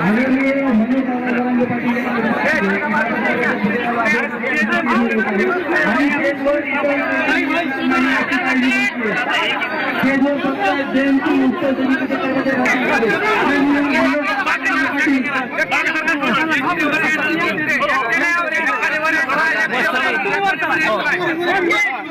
आदरणीय मनोज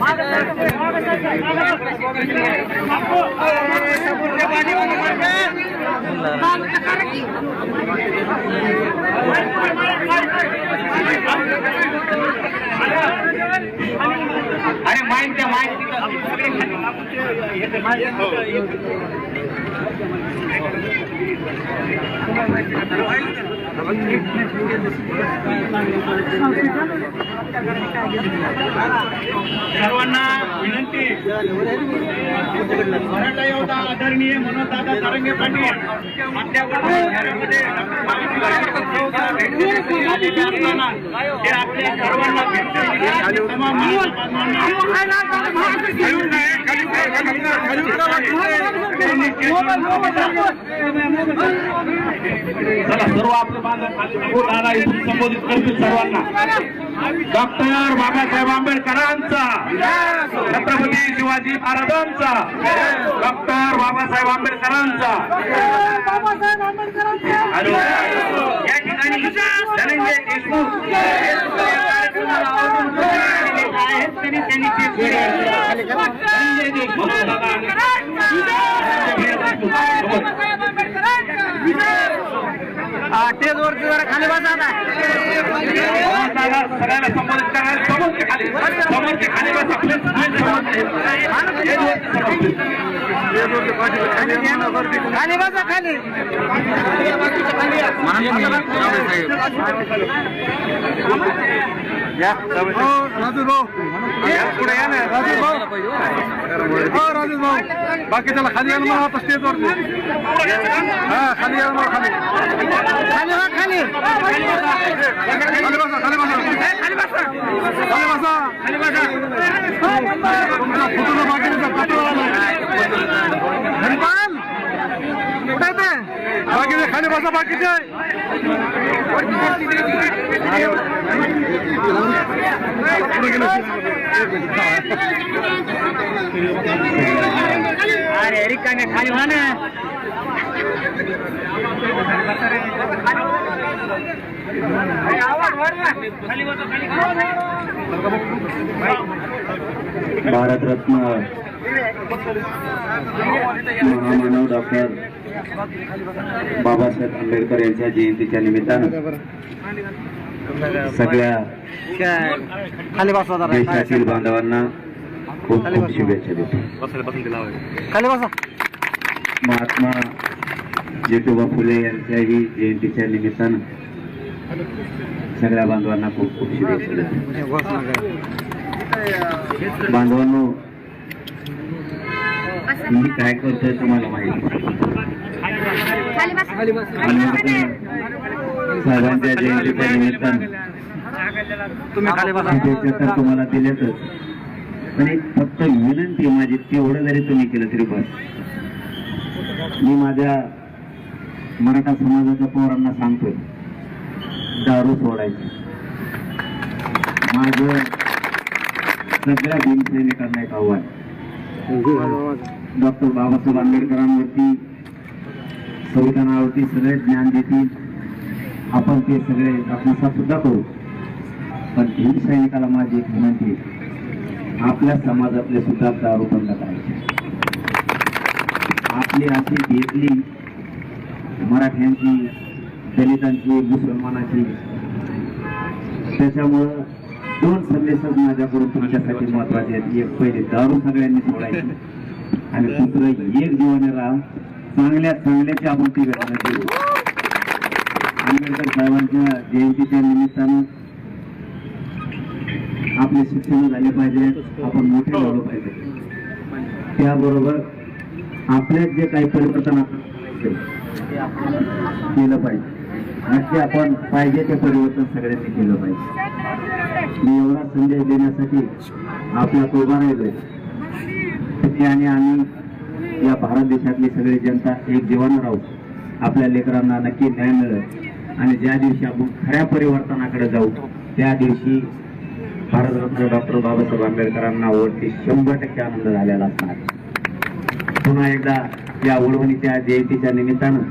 মাগতে अरे माईक द्या माईक सर्वांना विनंती मराठा योद्धा आदरणीय मनोजदादा तरंगे पाटील आपल्या शहरामध्ये ते सर्वांना भेट तमाम चला सर्व आपले बांधव खाली बघू. दादा इथून संबोधित करतील सर्वांना डॉक्टर बाबासाहेब आंबेडकरांचा. छत्रपती शिवाजी महाराजांचा डॉक्टर बाबासाहेब आंबेडकरांचा. हॅलो या ठिकाणी धनंजय देशमुख आहेत तरी त्यांनी ते धनंजय देशमुख टेजवरती जरा खाली बसा संबोधित करायला समोरचे खाली. समोरचे खाली बसा. खाली बसा खाली. राजू भाऊ. पुढे या ना. राजू भाऊ. हो राजू भाऊ. बाकी त्याला खाली यायला मला आता स्टेजवरती हा खाली यायला मला खाली खाली हा खाली खाली बसा खाली बसा खाली बसा खाली बसा तुमचा फोटोला बाकी धनपाल कुठे ते बाकीचे खाली बसा बाकीचे अरे रिकामे खाली ना भारतरत्न महामानव डॉक्टर बाबासाहेब आंबेडकर यांच्या जयंतीच्या निमित्तानं सगळ्या देशातील बांधवांना खूप खूप शुभेच्छा देतो खाली बसा. महात्मा ज्योतिबा फुले यांच्याही जयंतीच्या निमित्तानं सगळ्या बांधवांना खूप खूप शुभेच्छा देतो बांधवांनो मी काय करतोय तुम्हाला माहिती? साहेबांच्या जयंतीच्या निमित्तानं. तुम्ही खाली बसा. शुभेच्छा तर तुम्हाला दिल्यातच पण एक फक्त विनंती आहे माझी तेवढं जरी तुम्ही केलं तरी बस मी माझ्या मराठा समाजाच्या पोरांना सांगतोय दारू सोडायची. माझं सगळ्या भीमसैनिकांना एक आव्हान. डॉक्टर बाबासाहेब आंबेडकरांवरती संविधानावरती सगळे ज्ञान देतील. आपण ते सगळे आत्मसात सुद्धा करू. पण भीमसैनिकाला माझी एक विनंती आहे. आपल्या समाजातले सुद्धा दारू बंद करायचे आपली अशी घेतली मराठ्यांची दलितांची मुसलमानाची. त्याच्यामुळं दोन संदेशच माझ्याकडून तुमच्यासाठी महत्त्वाचे आहेत. एक पहिले दारू सगळ्यांनी सोडायची आणि दुसरं एक जीवन राहा चांगल्या चांगल्याची आपण ती घटना केली आंबेडकर साहेबांच्या जयंतीच्या निमित्तानं आपले शिक्षण झाले पाहिजे आपण मोठे झालो पाहिजे. त्याबरोबर आपल्यात जे काही परिवर्तन केलं पाहिजे. नक्की आपण पाहिजे ते परिवर्तन सगळ्यांनी केलं पाहिजे. मी एवढा संदेश देण्यासाठी आपल्यात उभा राहिलोय. आणि आम्ही या भारत देशातली सगळी जनता एक जीवन राहू. आपल्या लेकरांना नक्की न्याय मिळेल. आणि ज्या दिवशी आपण खऱ्या परिवर्तनाकडे जाऊ त्या दिवशी भारतरत्न डॉक्टर बाबासाहेब आंबेडकरांना ओळखी शंभर टक्के आनंद झालेला असणार. पुन्हा एकदा या उडवणीच्या जयंतीच्या निमित्तानं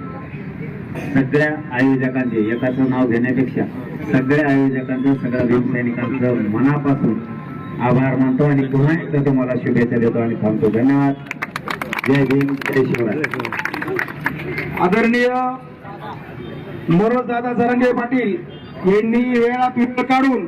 सगळ्या आयोजकांचे एकाचं नाव घेण्यापेक्षा सगळ्या आयोजकांचं सगळ्या भीमसैनिकांचं मनापासून आभार मानतो आणि पुन्हा एकदा तुम्हाला शुभेच्छा देतो आणि थांबतो. धन्यवाद. जय भीम जय शिवराय. आदरणीय दादा जरंगे पाटील यांनी वेळात पिंड काढून